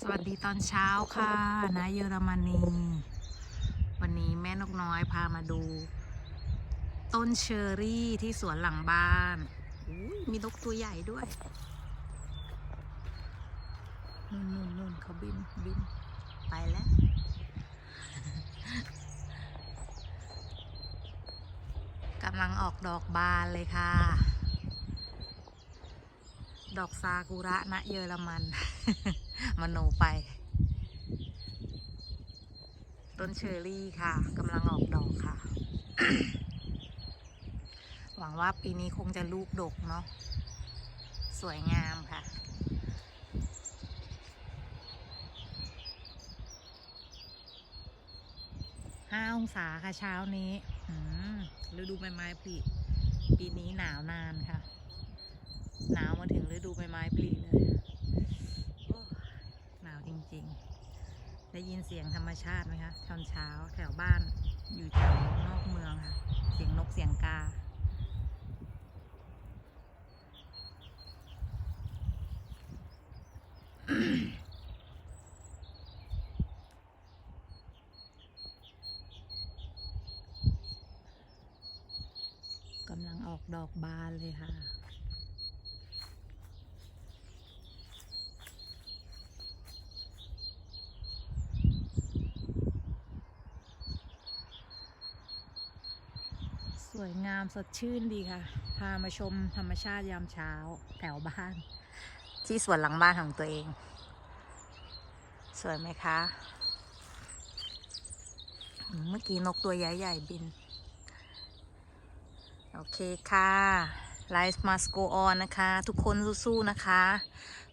สวัสดีตอนเช้าค่ะนะเยอรมนี วันนี้แม่นกน้อยพามาดู ต้นเชอร์รี่ที่สวนหลังบ้านมีนกตัวใหญ่ด้วยนุ่นนุ่นนุ่นเขาบินบินไปแล้ว กำลังออกดอกบานเลยค่ะ ดอกซากุระณเยอรมัน มโนไป ต้นเชอร์รี่ค่ะกำลังออกดอกค่ะ หวังว่าปีนี้คงจะลูกดกเนาะสวยงามค่ะห้าองศาค่ะเช้านี้ฤดูใบไม้ผลิปีนี้หนาวนานค่ะ หนาวมาถึง ไม้ผลิเลยหนาวจริงๆ ได้ยินเสียงธรรมชาติไหมคะตอนเช้าแถวบ้านอยู่แถวนอกเมืองค่ะ เสียงนกเสียงกากำลังออกดอกบานเลยค่ะ ส วยงามสดชื่นดีค่ะ พามาชมธรรมชาติยามเช้าแถวบ้าน ที่สวนหลังบ้านของตัวเอง สวยไหมคะ เมื่อกี้นกตัวใหญ่ๆบิน โอเคค่ะ Life must go on นะคะ ทุกคนสู้ๆนะคะ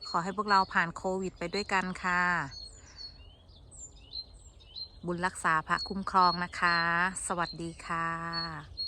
ขอให้พวกเราผ่านโควิดไปด้วยกันค่ะ บุญรักษาพระคุ้มครองนะคะ สวัสดีค่ะ